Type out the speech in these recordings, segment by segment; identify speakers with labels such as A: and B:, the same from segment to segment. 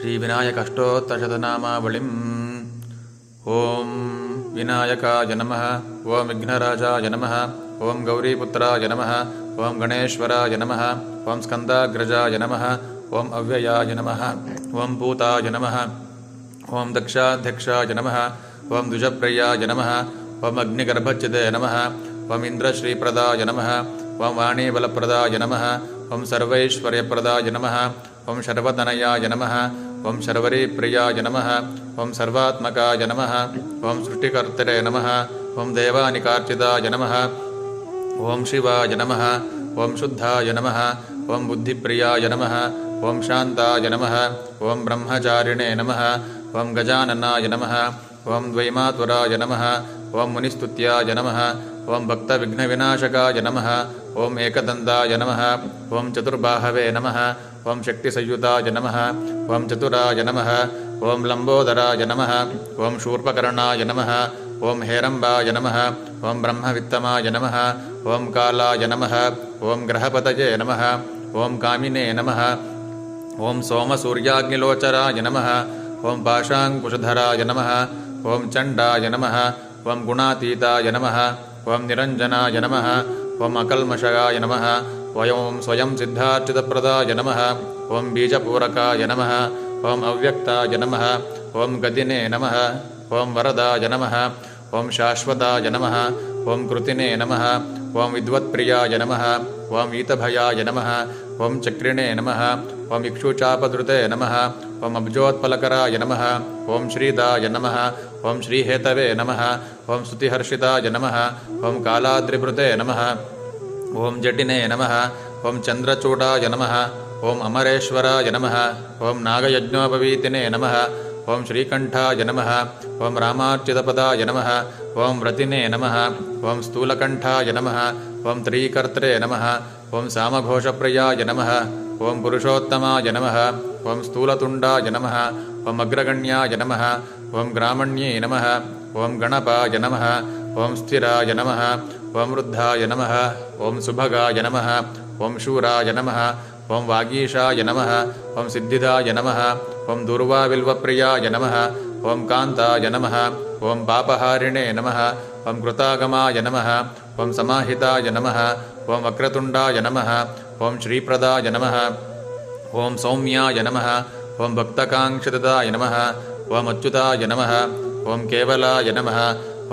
A: श्रीविनायकष्टोत्तरशतनामावलिम् ॐ विनायकाय नमः ॐ विघ्नराजाय नमः ॐ गौरीपुत्राय नमः ॐ गणेश्वराय नमः ॐ स्कन्दाग्रजाय नमः ॐ अव्ययाय नमः ॐ पूताय नमः ॐ दक्षाध्यक्षाय नमः ॐ द्विजप्रियाय नमः ॐ अग्निगर्भच्युते नमः ॐ इन्द्रश्रीप्रदाय नमः ॐ वाणीबलप्रदाय नमः ॐ सर्वैश्वर्यप्रदाय नमः ॐ शर्वतनयाय नमः ॐ शर्वरीप्रियाय नमः ॐ सर्वात्मकाय नमः ॐ सृष्टिकर्तरे नमः ॐ देवानिकार्चिताय नमः ॐ शिवाय नमः ॐ शुद्धाय नमः ॐ बुद्धिप्रियाय नमः ॐ शान्ताय नमः ॐ ब्रह्मचारिणे नमः ॐ गजाननाय नमः ॐ द्वैमातुराय नमः ॐ मुनिस्तुत्याय नमः ॐ भक्तविघ्नविनाशकाय नमः ॐ एकदन्ताय नमः ॐ चतुर्बाहवे नमः ॐ शक्तिसंयुताय नमः ॐ चतुराय नमः ॐ लम्बोदराय नमः ॐ शूर्पकर्णाय नमः ॐ हेरम्बाय नमः ॐ ब्रह्मवित्तमाय नमः ॐ कालाय नमः ॐ ग्रहपतये नमः ॐ कामिने नमः ॐ सोमसूर्याग्निलोचराय नमः ॐ पाशाङ्कुशधराय नमः ॐ चण्डाय नमः ॐ गुणातीताय नमः ॐ निरञ्जनाय नमः ॐ अकल्मषगाय नमः वयं स्वयं सिद्धार्चितप्रदाय नमः ॐ बीजपूरकाय नमः ॐ अव्यक्ताय नमः ॐ गदिने नमः ॐ वरदाय नमः ॐ शाश्वताय नमः ॐ कृतिने नमः ॐ विद्वत्प्रियाय नमः ॐ वीतभयाय नमः ॐ चक्रिणे नमः ॐ इक्षुचापधृते नमः ॐ अब्जोत्पलकराय नमः ॐ श्रीदाय नमः ॐ श्रीहेतवे नमः ॐ स्तुतिहर्षिताय नमः ॐ कालाद्रिभृते नमः ॐ जटिने नमः ॐ चन्द्रचूडाय नमः ॐ अमरेश्वराय नमः ॐ नागयज्ञोपवीतिने नमः ॐ श्रीकण्ठाय नमः ॐ रामार्चितपदाय नमः ॐ व्रतिने नमः ॐ स्थूलकण्ठाय नमः ॐ त्रीकर्त्रे नमः ॐ सामघोषप्रियाय नमः। ॐ पुरुषोत्तमाय नमः ॐ स्थूलतुण्डाय नमः ॐ अग्रगण्याय नमः ॐ ग्रामण्ये नमः ॐ गणपाय नमः ॐ स्थिराय नमः ॐ वृद्धाय नमः ॐ सुभगाय नमः ॐ शूराय नमः ॐ वागीशाय नमः ॐ सिद्धिदाय नमः ॐ दुर्वाविल्वप्रियाय नमः ॐ कान्ताय नमः ॐ पापहारिणे नमः ॐ कृतागमाय नमः ॐ समाहिताय नमः ॐ वक्रतुण्डाय नमः ॐ श्रीप्रदाय नमः ॐ सौम्याय नमः ॐ भक्तकाङ्क्षितदाय नमः ॐ अच्युताय नमः ॐ केवलाय नमः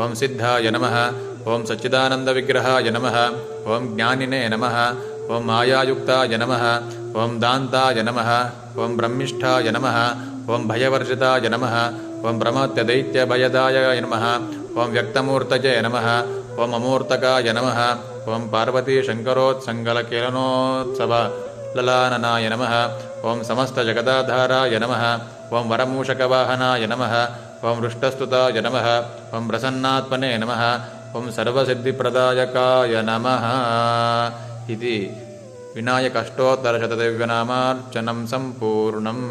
A: ॐ सिद्धाय नमः ॐ सच्चिदानन्दविग्रहाय नमः ॐ ज्ञानिने नमः ॐ मायायुक्ताय नमः ॐ दान्ताय नमः ॐ ब्रह्मिष्ठाय नमः ॐ प्रमत्यदैत्यभयदाय नमः ॐ व्यक्तमूर्तये नमः ॐ अमूर्तकाय नमः ॐ पार्वतीशङ्करोत्सङ्गलकिरणोत्सव ललाननाय नमः। ॐ समस्तजगदाधाराय नमः। ॐ वरमूषकवाहनाय नमः। ॐ हृष्टस्तुताय नमः। ॐ प्रसन्नात्मने नमः। ॐ सर्वसिद्धिप्रदायकाय नमः। इति विनायक अष्टोत्तरशतदिव्यनामार्चनं सम्पूर्णम्